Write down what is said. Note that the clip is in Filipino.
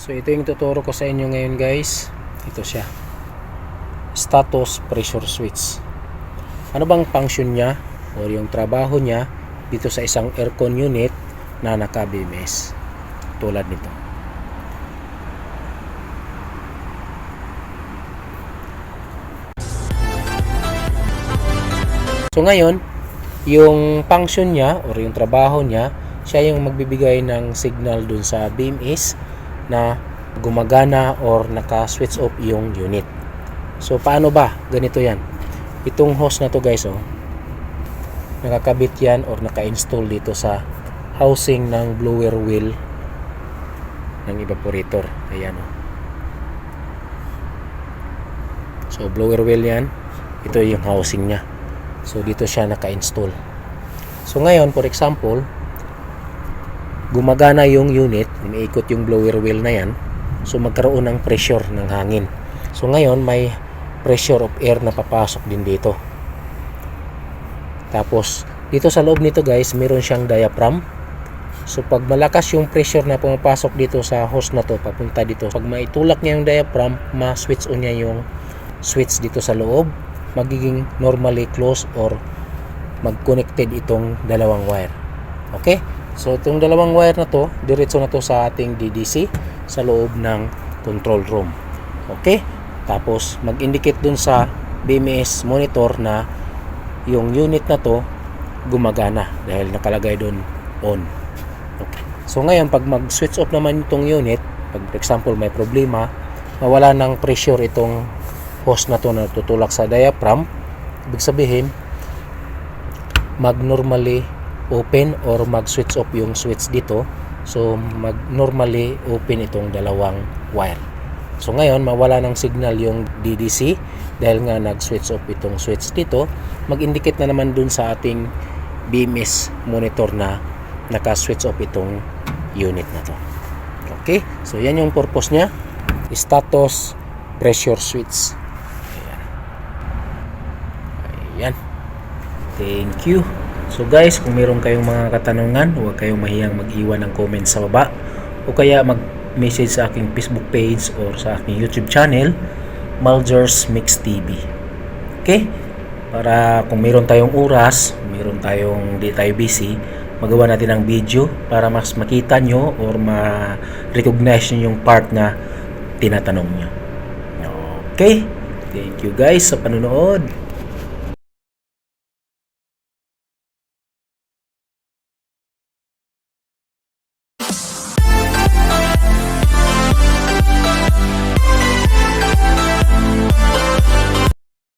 So ito yung tuturo ko sa inyo ngayon guys. Ito siya. Status pressure switch. Ano bang function niya o yung trabaho niya dito sa isang aircon unit na naka BMS. Tulad nito. So ngayon, yung function niya or yung trabaho niya, siya yung magbibigay ng signal dun sa BMS na gumagana or naka-switch off yung unit. So paano ba? Ganito yan. Itong hose na to guys, oh, nakakabit yan or naka-install dito sa housing ng blower wheel ng evaporator. Ayan oh. So blower wheel yan. Ito yung housing niya. So dito siya naka-install. So ngayon, for example, gumagana yung unit, umiikot yung blower wheel na yan. So magkaroon ng pressure ng hangin. So ngayon, may pressure of air na papasok din dito. Tapos, dito sa loob nito guys, meron siyang diaphragm. So pag malakas yung pressure na pumapasok dito sa hose na to, papunta dito. Pag maitulak niya yung diaphragm, ma-switch on niya yung switch dito sa loob. Magiging normally closed or mag-connected itong dalawang wire. Okay? So itong dalawang wire na to, diretso na to sa ating DDC sa loob ng control room. Okay? Tapos mag-indicate dun sa BMS monitor na yung unit na to gumagana dahil nakalagay dun on. Okay. So ngayon pag mag-switch off naman itong unit, pag for example may problema, mawala ng pressure itong hose na to na tutulak sa diaphragm, ibig sabihin mag-normally open or mag-switch off yung switch dito. So mag-normally open itong dalawang wire. So ngayon mawala ng signal yung DDC dahil nga nag-switch off itong switch dito, mag-indicate na naman dun sa ating BMS monitor na naka-switch off itong unit na to. Okay? So yan yung purpose niya. Status pressure switch. Ayan. Ayan. Thank you. So guys, kung meron kayong mga katanungan, huwag kayong mahiyang mag-iwan ng comment sa baba o kaya mag-message sa aking Facebook page or sa aking YouTube channel, Malgers Mix TV. Okay? Para kung meron tayong oras, meron tayong di tayo busy, magawa natin ng video para mas makita nyo or ma-recognize nyo yung part na tinatanong nyo. Okay? Thank you guys sa panonood.